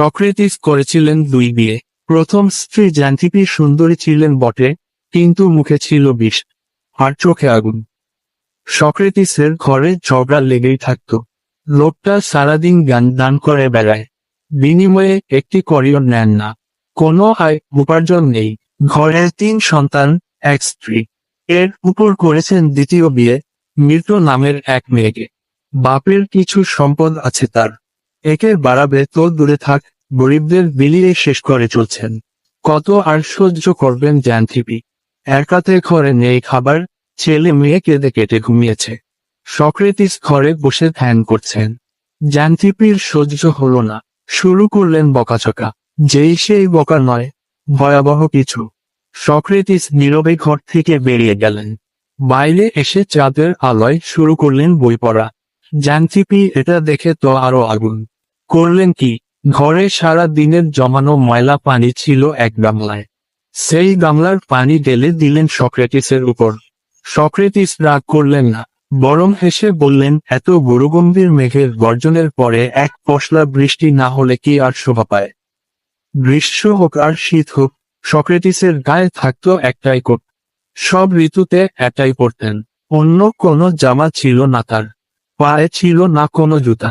Socrates করেছিলেন দুই বিয়ে। প্রথম স্ত্রী জ্যান্থিপি সুন্দরী ছিলেন বটে, কিন্তু মুখে ছিল বিষ। আর চোখে আগুন। সক্রেটিসের ঘরে ঝগড়া লেগেই থাকত। লোকটা সারাদিন গান দান করে বেড়ায়। বিনিময়ে একটি করিও নেন না। কোনো আয় উপার্জন নেই। ঘরের তিন সন্তান, এক স্ত্রী। এর উপর করেছেন দ্বিতীয় বিয়ে, মৃত নামের এক মেয়েকে। বাপের কিছু সম্পদ আছে তার। একে বাড়াবে তো দূরে থাক, গরিবদের বিলিয়ে শেষ করে চলছেন। কত আর সহ্য করবেন জ্যান্থিপি একাতে ঘরে নেই খাবার, ছেলে মেয়ে কেঁদে কেটে ঘুমিয়েছে। সক্রেটিস ঘরে বসে ধ্যান করছেন। জ্যান্থিপির সহ্য হল না। শুরু করলেন বকাচকা যেই সেই বকা নয়, ভয়াবহ কিছু। সক্রেটিস নীরবে ঘর থেকে বেরিয়ে গেলেন। বাইরে এসে চাঁদের আলোয় শুরু করলেন বই পড়া জ্যান্থিপি এটা দেখে তো আরও আগুন। করলেন কি? ঘরে সারা দিনের জমানো ময়লা পানি ছিল এক গামলায়। সেই গামলার পানি ঢেলে দিলেন সক্রেটিসের উপর। সক্রেটিস রাগ করলেন না, বরং হেসে বললেন, এত গুরুগম্ভীর মেঘের গর্জনের পরে এক পশলা বৃষ্টি না হলে কি আর শোভা পায়? গ্রীষ্ম হোক আর শীত হোক সক্রেটিসের গায়ে থাকতো একটাই কোট। সব ঋতুতে একটাই পরতেন, অন্য কোনো জামা ছিল না তার। পায়ে ছিল না কোনো জুতা।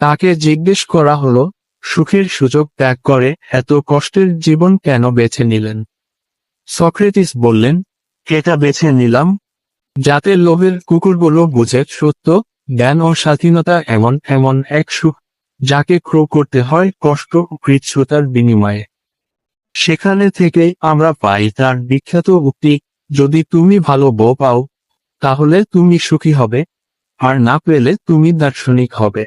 তাকে জিজ্ঞেস করা হলো, সুখের সুযোগ ত্যাগ করে এত কষ্টের জীবন কেন বেছে নিলেন? সক্রেটিস বললেন, এটা বেছে নিলাম। যাতে লোভের কুকুরগুলো বুঝে সত্য, জ্ঞান ও স্বাধীনতা এমন এমন এক সুখ, যাকে ক্রো করতে হয় কষ্ট কৃচ্ছতার বিনিময়ে। সেখানে থেকেই আমরা পাই তার বিখ্যাত উক্তি, যদি তুমি ভালো বউ পাও, তাহলে তুমি সুখী হবে। আর না পেলে তুমি দার্শনিক হবে।